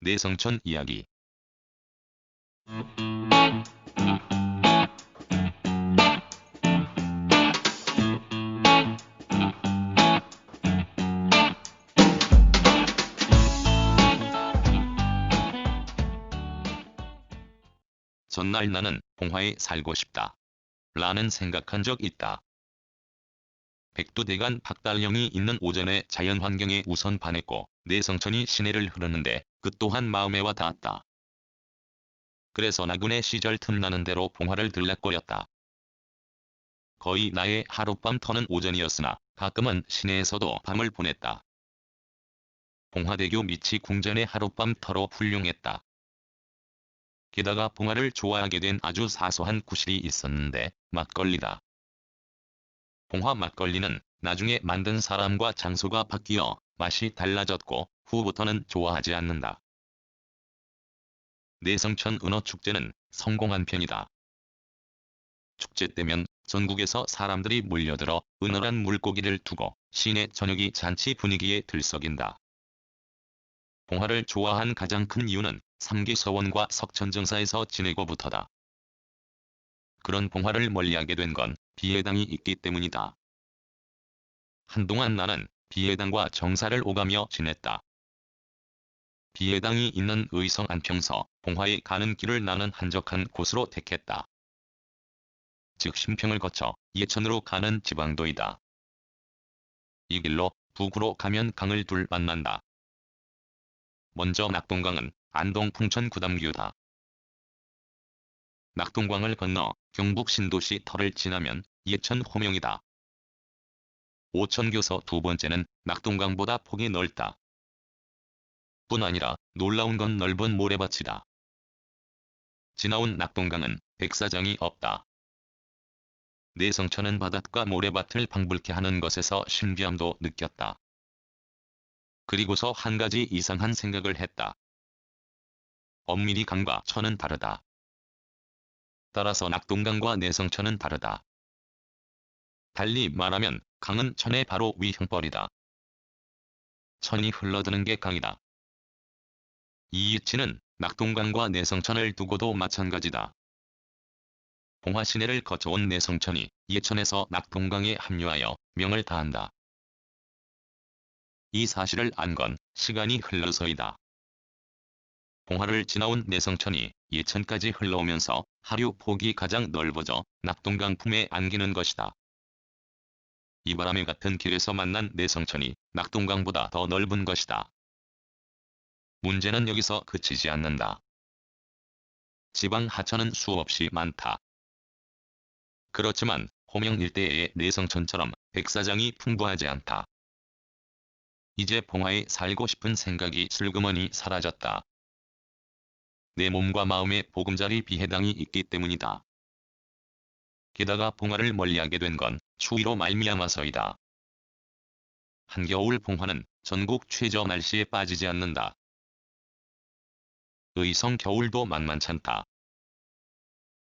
내성천 이야기 전날 나는 봉화에 살고 싶다. 라는 생각한 적 있다. 백두대간 박달령이 있는 오전에 자연환경에 우선 반했고 내성천이 시내를 흐르는데 그 또한 마음에 와 닿았다. 그래서 나군의 시절 틈나는 대로 봉화를 들락거렸다. 거의 나의 하룻밤 터는 오전이었으나 가끔은 시내에서도 밤을 보냈다. 봉화대교 밑이 궁전의 하룻밤 터로 훌륭했다. 게다가 봉화를 좋아하게 된 아주 사소한 구실이 있었는데 막걸리다. 봉화 막걸리는 나중에 만든 사람과 장소가 바뀌어 맛이 달라졌고 후부터는 좋아하지 않는다. 내성천 은어축제는 성공한 편이다. 축제 때면 전국에서 사람들이 몰려들어 은어란 물고기를 두고 시내 저녁이 잔치 분위기에 들썩인다. 봉화를 좋아한 가장 큰 이유는 삼기 서원과 석천정사에서 지내고부터다. 그런 봉화를 멀리하게 된 건 비해당이 있기 때문이다. 한동안 나는 비해당과 정사를 오가며 지냈다. 비해당이 있는 의성 안평서 봉화에 가는 길을 나는 한적한 곳으로 택했다. 즉 신평을 거쳐 예천으로 가는 지방도이다. 이 길로 북으로 가면 강을 둘 만난다. 먼저 낙동강은 안동 풍천 구담교다. 낙동강을 건너 경북 신도시 터를 지나면 예천 호명이다. 오천교서 두 번째는 낙동강보다 폭이 넓다. 뿐 아니라 놀라운 건 넓은 모래밭이다. 지나온 낙동강은 백사장이 없다. 내성천은 바닷가 모래밭을 방불케 하는 것에서 신비함도 느꼈다. 그리고서 한 가지 이상한 생각을 했다. 엄밀히 강과 천은 다르다. 따라서 낙동강과 내성천은 다르다. 달리 말하면 강은 천의 바로 위형벌이다. 천이 흘러드는 게 강이다. 이 이치는 낙동강과 내성천을 두고도 마찬가지다. 봉화 시내를 거쳐온 내성천이 예천에서 낙동강에 합류하여 명을 다한다. 이 사실을 안 건 시간이 흘러서이다. 봉화를 지나온 내성천이 예천까지 흘러오면서 하류 폭이 가장 넓어져 낙동강 품에 안기는 것이다. 이 바람에 같은 길에서 만난 내성천이 낙동강보다 더 넓은 것이다. 문제는 여기서 그치지 않는다. 지방 하천은 수없이 많다. 그렇지만 호명 일대의 내성천처럼 백사장이 풍부하지 않다. 이제 봉화에 살고 싶은 생각이 슬그머니 사라졌다. 내 몸과 마음에 보금자리 비해당이 있기 때문이다. 게다가 봉화를 멀리하게 된 건 추위로 말미암아서이다. 한겨울 봉화는 전국 최저 날씨에 빠지지 않는다. 의성 겨울도 만만찮다.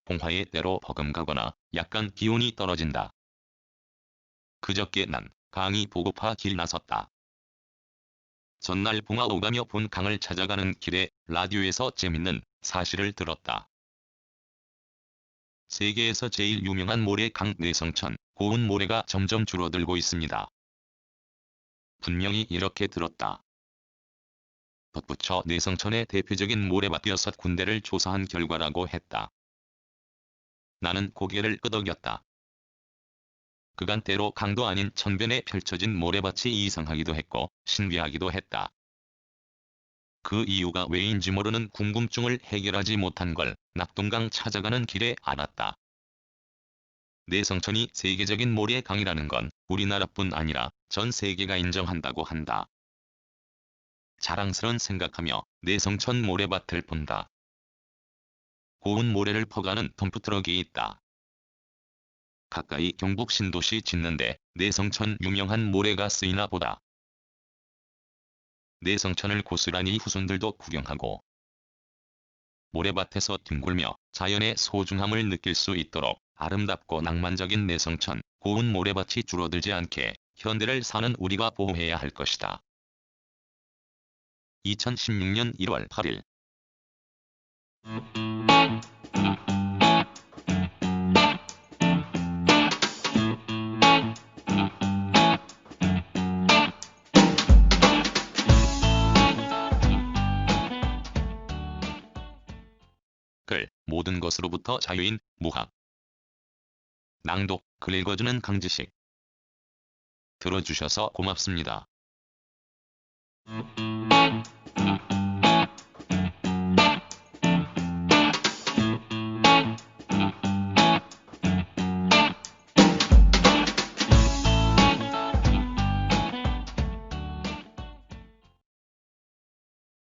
봉화에 때로 버금가거나 약간 기온이 떨어진다. 그저께 난 강이 보고파 길 나섰다. 전날 봉화 오가며 본 강을 찾아가는 길에 라디오에서 재밌는 사실을 들었다. 세계에서 제일 유명한 모래 강 내성천, 고운 모래가 점점 줄어들고 있습니다. 분명히 이렇게 들었다. 덧붙여 내성천의 대표적인 모래밭 6군데를 조사한 결과라고 했다. 나는 고개를 끄덕였다. 그간대로 강도 아닌 천변에 펼쳐진 모래밭이 이상하기도 했고 신비하기도 했다. 그 이유가 왜인지 모르는 궁금증을 해결하지 못한 걸 낙동강 찾아가는 길에 알았다. 내성천이 세계적인 모래강이라는 건 우리나라뿐 아니라 전 세계가 인정한다고 한다. 자랑스런 생각하며 내성천 모래밭을 본다. 고운 모래를 퍼가는 덤프트럭이 있다. 가까이 경북 신도시 짓는데 내성천 유명한 모래가 쓰이나 보다. 내성천을 고스란히 후손들도 구경하고 모래밭에서 뒹굴며 자연의 소중함을 느낄 수 있도록 아름답고 낭만적인 내성천, 고운 모래밭이 줄어들지 않게 현대를 사는 우리가 보호해야 할 것이다. 2016년 1월 8일. 글 모든 것으로부터 자유인 무학. 낭독 글 읽어주는 강지식. 들어주셔서 고맙습니다. Mm-hmm.